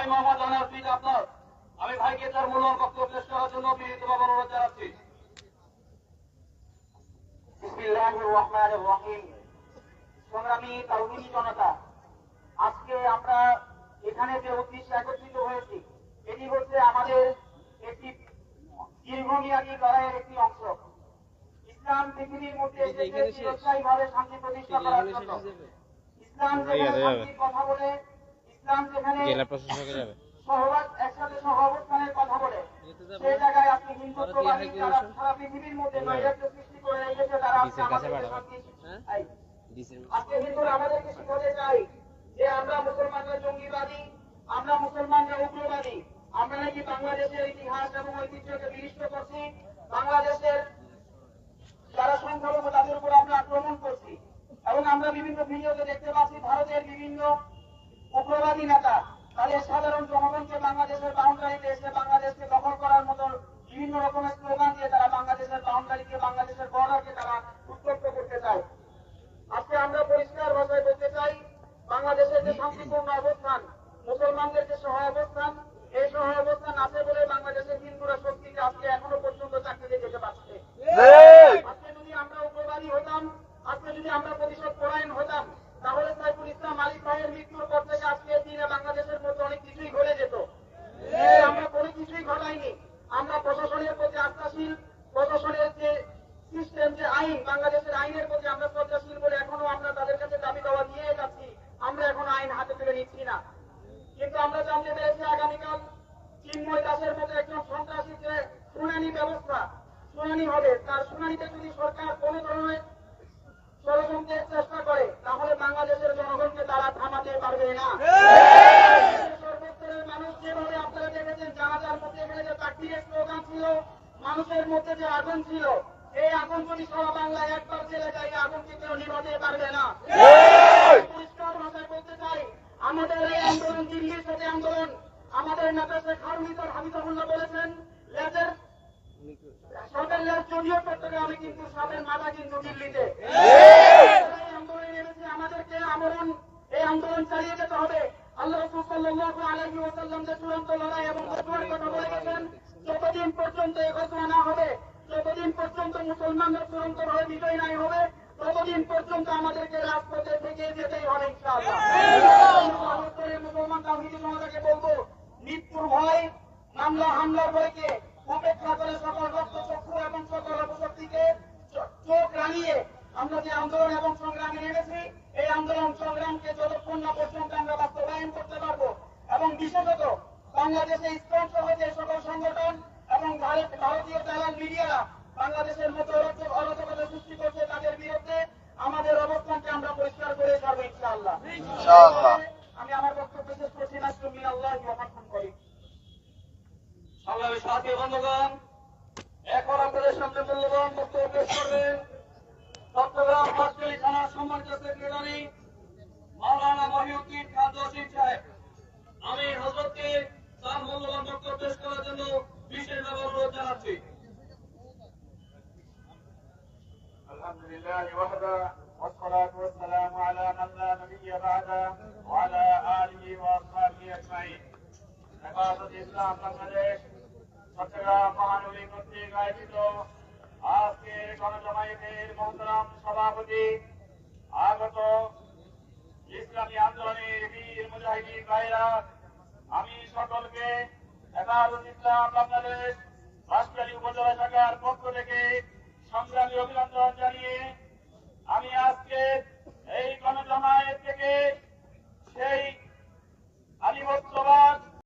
ভাই মোহাম্মদ আনার পিঠ আপনার আমি ভাইকে তার মূল্যবান বক্তব্য পেশ করার জন্য বিনীতভাবে অনুরোধ জানাচ্ছি। বিসমিল্লাহির রহমানির রহিম। সংগ্রামী তাওহিদি জনতা আজকে আমরা এখানে যে উদ্দেশ্যে একত্রিত হয়েছি এটি হচ্ছে আমাদের একটি দীর্ঘমেয়াদী লড়াইয়ের একটি অংশ। ইসলাম পৃথিবীর মধ্যে শান্তি প্রতিষ্ঠা করার জন্য। ইসলাম শান্তির কথা বলে জেলা প্রশাসকে যাবে? ডিসের কাছে। শান্তি হ্যাঁ? এই, ডিসির আজকে হিন্দুরা আমাদেরকে শিখাতে চাই যে আমরা মুসলমানরা জঙ্গিবাদী আমরা মুসলমানরা উগ্রবাদী। আমরা নাকি বাংলাদেশের ইতিহাস এবং ঐতিহ্যকে বিনিষ্ট করছি? বাংলাদেশের যারা সংখ্যালঘু তাদের উপর আমরা আক্রমণ করছি। এবং আমরা বিভিন্ন ভিডিওতে দেখতে পাচ্ছি ভারতের বিভিন্ন উগ্রবাদী নেতা তাদের সাধারণ জনগণকে বাংলাদেশের বাউন্ডারিতে এসে বাংলাদেশকে দখল করার মতো বিভিন্ন রকমের স্লোগান দিয়ে তারা বাংলাদেশের বাউন্ডারিকে বাংলাদেশের বর্ডারকে তারা উত্তপ্ত করতে চায়। আজকে আমরা পরিষ্কার ভাষায় বলতে চাই বাংলাদেশের যে শান্তিপূর্ণ অবস্থান মুসলমানদের যে সহায় অবস্থান এই সহ অবস্থান আছে বলে বাংলাদেশের হিন্দুরা শক্তিকে আজকে এখনও পর্যন্ত চাকরিতে যেতে পারছে। আজকে যদি আমরা উগ্রবাদী হতাম আজকে যদি আমরা প্রতিশোধ পরায়ণ হতাম তাহলে সাইফুল ইসলাম আলী ভাইয়ের মৃত্যুর পর থেকে আজকে দিনে বাংলাদেশের মধ্যে অনেক কিছুই ঘটে যেত। আমরা কোনো কিছুই ঘটাইনি। আমরা প্রশাসনের প্রতি আস্থাশীল প্রশাসনের যে সিস্টেম যে আইন বাংলাদেশের আইনের প্রতি আমরা শ্রদ্ধাশীল বলে এখনও আমরা তাদের কাছে দাবি দেওয়া দিয়ে যাচ্ছি। আমরা এখন আইন হাতে তুলে নিচ্ছি না। কিন্তু আমরা জানতে পেরেছি আগামীকাল চিন্ময় দাসের মতো একজন সন্ত্রাসী যে শুনানি ব্যবস্থা শুনানি হবে তার শুনানিতে যদি সরকার কোন ধরনের ষড়যন্ত্রের চেষ্টা করে তাহলে বাংলাদেশের জনগণকে তারা থামাতে পারবে না সর্বস্তরের মানুষ যেভাবে আপনারা দেখেছেন জানাজার মধ্যে এখানে যে তাকবীরের স্লোগান ছিল মানুষের মধ্যে যে আগুন ছিল এই আগুন যদি সারা বাংলায় একবার চলে যায় আগুনকে কেউ নিভাতে পারবে না। পরিষ্কার ভাষায় বলতে চাই আমাদের এই আন্দোলন দিল্লির সাথে আন্দোলন আমাদের নেতা শেখ হারুনিতার হামিদুল্লাহ বলেছেন লেজের সাপের লেজ যদিও চট্টগ্রামে কিন্তু সাপের মাথা কিন্তু দিল্লিতে। আন্দোলনে নেমেছে আমাদেরকে আমরণ এই আন্দোলন চালিয়ে যেতে হবে। আল্লাহ রসুল সাল্লাল্লাহু আলাইহি ওয়াসাল্লাম যে চূড়ান্ত লড়াই এবং কথা বলে গেছেন যতদিন পর্যন্ত এই ঘটনা না হবে, যতদিন পর্যন্ত মুসলমানদের চূড়ান্ত ভাবে বিজয় নাই হবে, ততদিন পর্যন্ত আমাদেরকে রাজপথে থেকে যেতেই অনুরোধ মুসলমান তাহিদি সমাজকে বলব মৃত্যুর ভয় মামলা হামলার ভয়কে উপেক্ষা করে সকল রক্ত চক্ষু এবং সকল অপশক্তিকে চোখ রাঙিয়ে আমরা যে আন্দোলন এবং সংগ্রামে নেমেছি, এই আন্দোলন সংগ্রামকে যতক্ষণ না পর্যন্ত আমরা বাস্তবায়ন করতে পারব এবং বিশেষত বাংলাদেশে ইসলাম সহ যে সকল সংগঠন এবং ভারত- ভারতীয় দালাল মিডিয়ারা বাংলাদেশের মতো অরাজক- অরাজকতা সৃষ্টি করছে তাদের বিরুদ্ধে। আমাদের অবস্থানকে আমরা পরিষ্কার করে ছাড়বো ইনশাআল্লাহ। আমি আমার বক্তব্য শেষ করছি নাসরুমিন আল্লাহ ওয়াফাকুম করি। সংগ্রামী সাথী বন্ধুগণ এখন আপনাদের সামনে মূল্যবান বক্তব্য পেশ করবেন চট্টগ্রাম পাঁচকালী থানার সম্মানিত সেক্রেটারি মাওলানা মহিউদ্দিন الحمد لله وحده والصلاة والسلام على من لا نبي بعده وعلى آله وأصحابه أجمعين হেফাজত ইসলাম বাংলাদেশ চট্টগ্রাম মহানগরী কর্তৃক আয়োজিত আজকে গণজমায়েতের মহতরাম সভাপতি আগত ইসলামী আন্দোলনের বীর মুজাহিদিন ভাইরা আমি সকলকে হেফাজত ইসলাম বাংলাদেশ রাষ্ট্রীয় উপজেলা শাখার পক্ষ থেকে